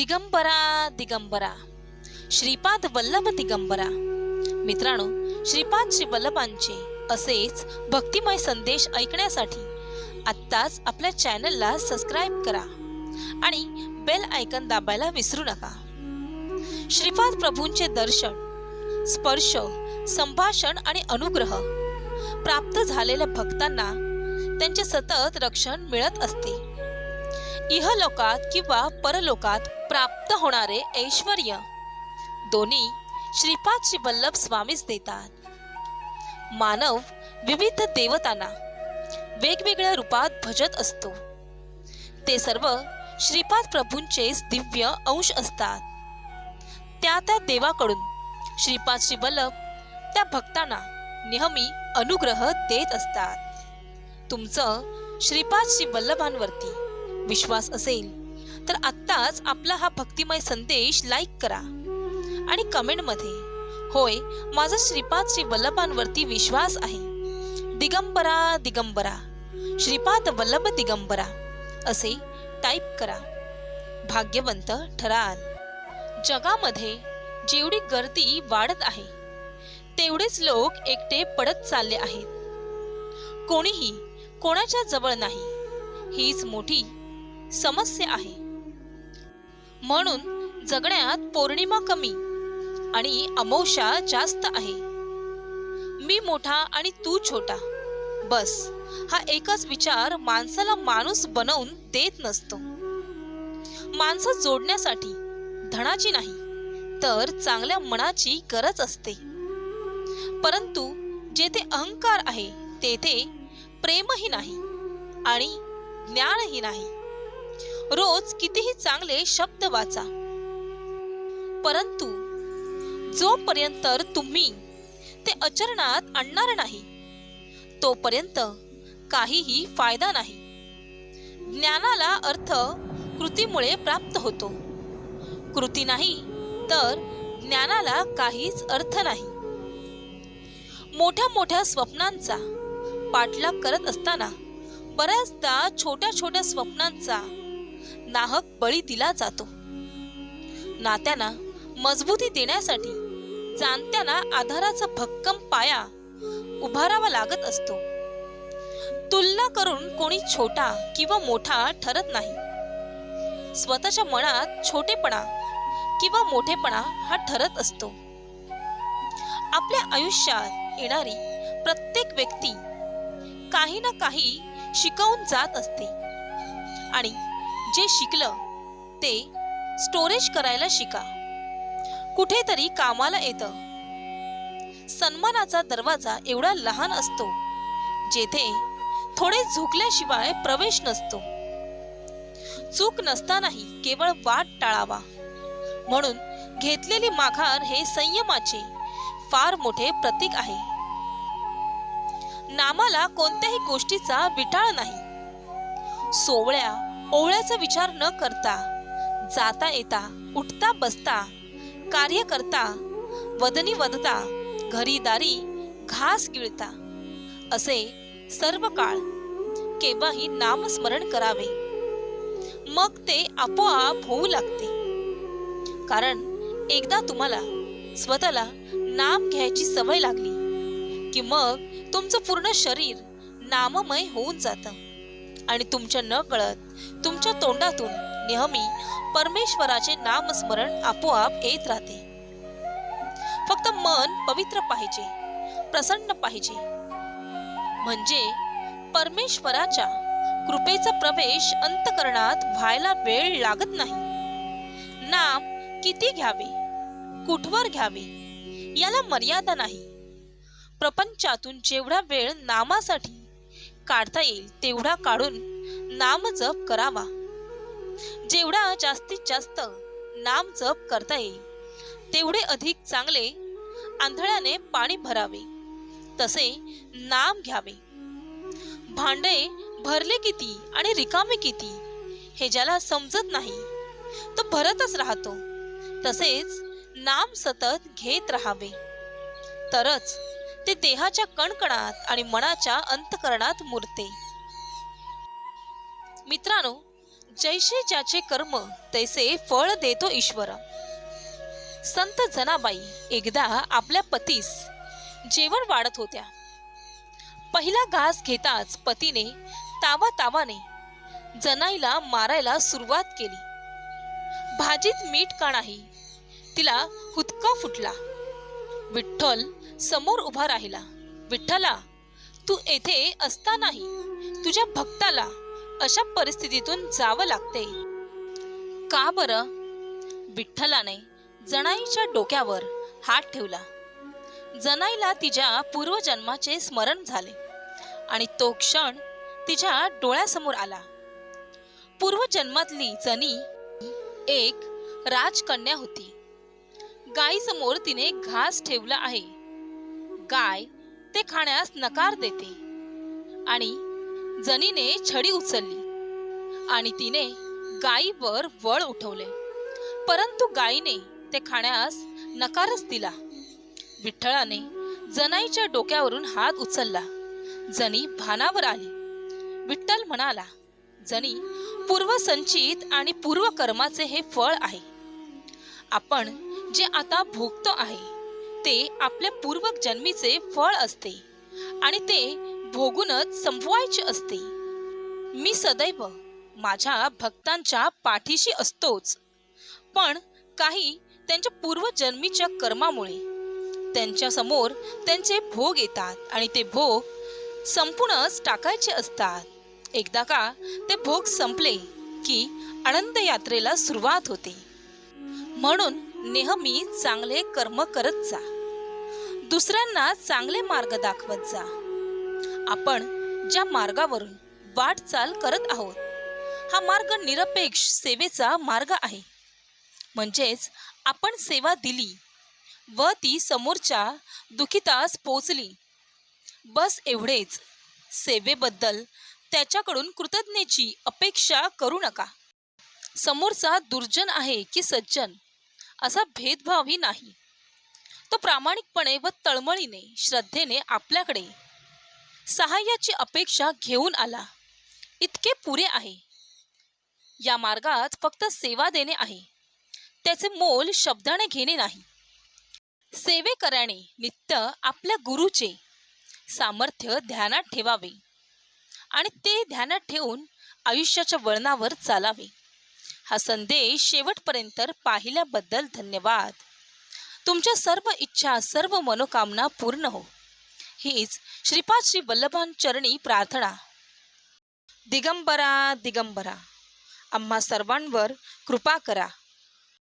दिगंबरा दिगंबरा. श्रीपाद वल्लभ दिगंबरा. मित्रांनो श्रीपाद श्री वल्लभांचे असेच भक्तिमय संदेश ऐकण्यासाठी आत्ताच आपल्या चॅनलला सबस्क्राईब करा आणि बेल आयकन दाबायला विसरू नका. श्रीपाद प्रभूंचे दर्शन स्पर्श संभाषण आणि अनुग्रह प्राप्त झालेल्या भक्तांना त्यांचे सतत रक्षण मिळत असते. इहलोकात किंवा परलोकात प्राप्त होणारे ऐश्वर दोन्ही श्रीपाद श्री वल्लभ स्वामीच देतात. मानव विविध देवतांना वेगवेगळ्या रूपात भजत असतो. ते सर्व श्रीपाद प्रभूंचेच दिव्य अंश असतात. त्या त्या देवाकडून श्रीपाद श्री वल्लभ त्या भक्तांना नेहमी अनुग्रह देत असतात. तुमचं श्रीपाद श्री वल्लभांवरती विश्वास असेल तर आत्ताच आपला हा भक्तिमय संदेश लाईक करा. आणि कमेंटमध्ये होय माझा श्रीपाद श्री वल्लभांवरती विश्वास आहे. दिगंबरा दिगंबरा श्रीपाद वल्लभ दिगंबरा असे टाईप करा. भाग्यवंत ठराल. जगामध्ये जेवढी गर्दी वाढत आहे तेवढेच लोक एकटे पडत चालले आहेत. कोणीही कोणाच्या जवळ नाही. हीच मोठी समस्या आहे. म्हणून जगण्यात पौर्णिमा कमी आणि अमोषा जास्त आहे. मी मोठा आणि तू छोटा. बस हा एकच विचार माणसाला माणूस बनवून देत नसतो. माणसं जोडण्यासाठी धनाची नाही तर चांगल्या मनाची गरज असते. परंतु जेथे अहंकार आहे तेथे प्रेमही नाही आणि ज्ञानही नाही. रोज कितीही चांगले शब्द वाचा. परंतु जोपर्यंत तुम्ही ते आचरणात आणणार नाही तोपर्यंत काहीही फायदा नाही. ज्ञानाला अर्थ कृतीमुळे प्राप्त होतो. कृती नाही तर ज्ञानाला काहीच अर्थ नाही. मोठ्या मोठ्या स्वप्नांचा पाठलाग करत असताना बऱ्याचदा छोट्या छोट्या स्वप्नांचा नाहक बळी दिला जातो. नात्यांना मजबूती देण्यासाठी जाणत्यांना आधाराचा भक्कम पाया उभारावा लागत असतो. तुलना करून कोणी छोटा किंवा मोठा ठरत नाही. स्वतःच्या मनात छोटेपणा किंवा मोठेपणा हा ठरत असतो. आपल्या आयुष्यात येणारी प्रत्येक व्यक्ती काही ना काही शिकवून जात असते. आणि जे शिकलं ते स्टोरेज करायला शिका. कुठेतरी कामाला येतं. सन्मानाचा दरवाजा एवढा लहान असतो जेथे थोडे झुकल्याशिवाय प्रवेश नसतो. चूक नसतानाही केवळ वाट टाळावा. म्हणून घेतलेली माघार हे संयमाचे फार मोठे प्रतीक आहे. नामाला कोणत्याही गोष्टीचा विटाळ नाही. सोवळ्या ओवळ्याचा विचार न करता जाता येता उठता बसता कार्य करता वदनी वदता घरी दारी घास गिळता असे सर्व काळ केव्हाही नामस्मरण करावे. मग ते आपोआप होऊ लागते. कारण एकदा तुम्हाला स्वतःला नाम घ्यायची सवय लागली की मग तुमचं पूर्ण शरीर नाममय होऊन जातं. आणि तुमच्या न कळत तुमच्या तोंडातून नेहमी परमेश्वराचे नामस्मरण आपोआप येत राहते. फक्त मन पवित्र पाहिजे प्रसन्न पाहिजे. म्हणजे परमेश्वराच्या कृपेचा प्रवेश अंतकरणात व्हायला वेळ लागत नाही. नाम किती घ्यावे कुठवर घ्यावे याला मर्यादा नाही. प्रपंचातून जेवढा वेळ नामासाठी काढता येईल तेवढा काढून नाम जप करावा. जेवढा जास्तीत जास्त नाम जप करता येईल तेवढे अधिक चांगले आंधळ्याने पाणी भरावे तसे नाम घ्यावे. भांडे भरले किती आणि रिकामे किती हे ज्याला समजत नाही तो भरतच राहतो तसेच नाम सतत घेत राहावे. तरच ते देहाच्या कणकणात आणि मनाच्या अंतकरणात मुरते. मित्रांनो जैसे ज्याचे कर्म तैसे फळ देतो ईश्वर. संत जनाबाई एकदा आपल्या पतीस जेवण वाढत होत्या. पहिला घास घेताच पतीने तावा तावाने जनाईला मारायला सुरुवात केली. भाजीत मीठ का नाही? तिला हुतका फुटला. विठ्ठल समोर उभा राहिला. विठ्ठला तू येथे असतानाही तुझ्या भक्ताला अशा परिस्थितीतून जावं लागते. का बरं? विठ्ठलाने जणाईच्या डोक्यावर हात ठेवला. जनाईला तिच्या पूर्वजन्माचे स्मरण झाले आणि तो क्षण तिच्या डोळ्यासमोर आला. पूर्वजन्मातली जनी एक राजकन्या होती. गायीसमोर तिने घास ठेवला आहे. गाय ते खाण्यास नकार देते. आणि जनीने छडी उचलली. आणि तिने गायीवर वळ उठवले. परंतु गायीने ते खाण्यास नकारच दिला. विठ्ठळाने जनाईच्या डोक्यावरून हात उचलला. जनी भानावर आली. विठ्ठल म्हणाला जनी पूर्वसंचित आणि पूर्वकर्माचे हे फळ आहे. आपण जे आता भोगतो आहे ते आपल्या पूर्वक जन्मीचे फळ असते आणि ते भोगूनच संपवायचे असते. मी सदैव माझ्या भक्तांच्या पाठीशी असतोच. पण काही त्यांच्या पूर्वजन्मीच्या कर्मामुळे त्यांच्यासमोर त्यांचे भोग येतात आणि ते भोग संपूर्णच टाकायचे असतात. एकदा का ते भोग संपले की आनंद यात्रेला सुरुवात होते. म्हणून नेहमी चांगले कर्म करत जा. दुसऱ्यांना चांगले मार्ग दाखवत जा. आपण ज्या मार्गावरून वाटचाल करत आहोत हा मार्ग निरपेक्ष सेवेचा मार्ग आहे. म्हणजेच आपण सेवा दिली व ती समोरच्या दुखितास पोचली. बस एवढेच. सेवेबद्दल त्याच्याकडून कृतज्ञतेची अपेक्षा करू नका. समोरचा दुर्जन आहे की सज्जन असा भेदभावही नाही. तो प्रामाणिकपणे व तळमळीने श्रद्धेने आपल्याकडे सहाय्याची अपेक्षा घेऊन आला. इतके पुरे आहे. या मार्गात फक्त सेवा देणे आहे. त्याचे मोल शब्दाने घेणे नाही. सेवेकराने नित्य आपल्या गुरुचे सामर्थ्य ध्यानात ठेवावे आणि ते ध्यानात ठेवून आयुष्याच्या वळणावर चालावे. हा संदेश शेवटपर्यंत पाहिल्याबद्दल धन्यवाद. तुमच्या सर्व इच्छा सर्व मनोकामना पूर्ण हो. हीच श्रीपाद श्री वल्लभान चरणी प्रार्थना. दिगंबरा दिगंबरा. आम्हा सर्वांवर कृपा करा.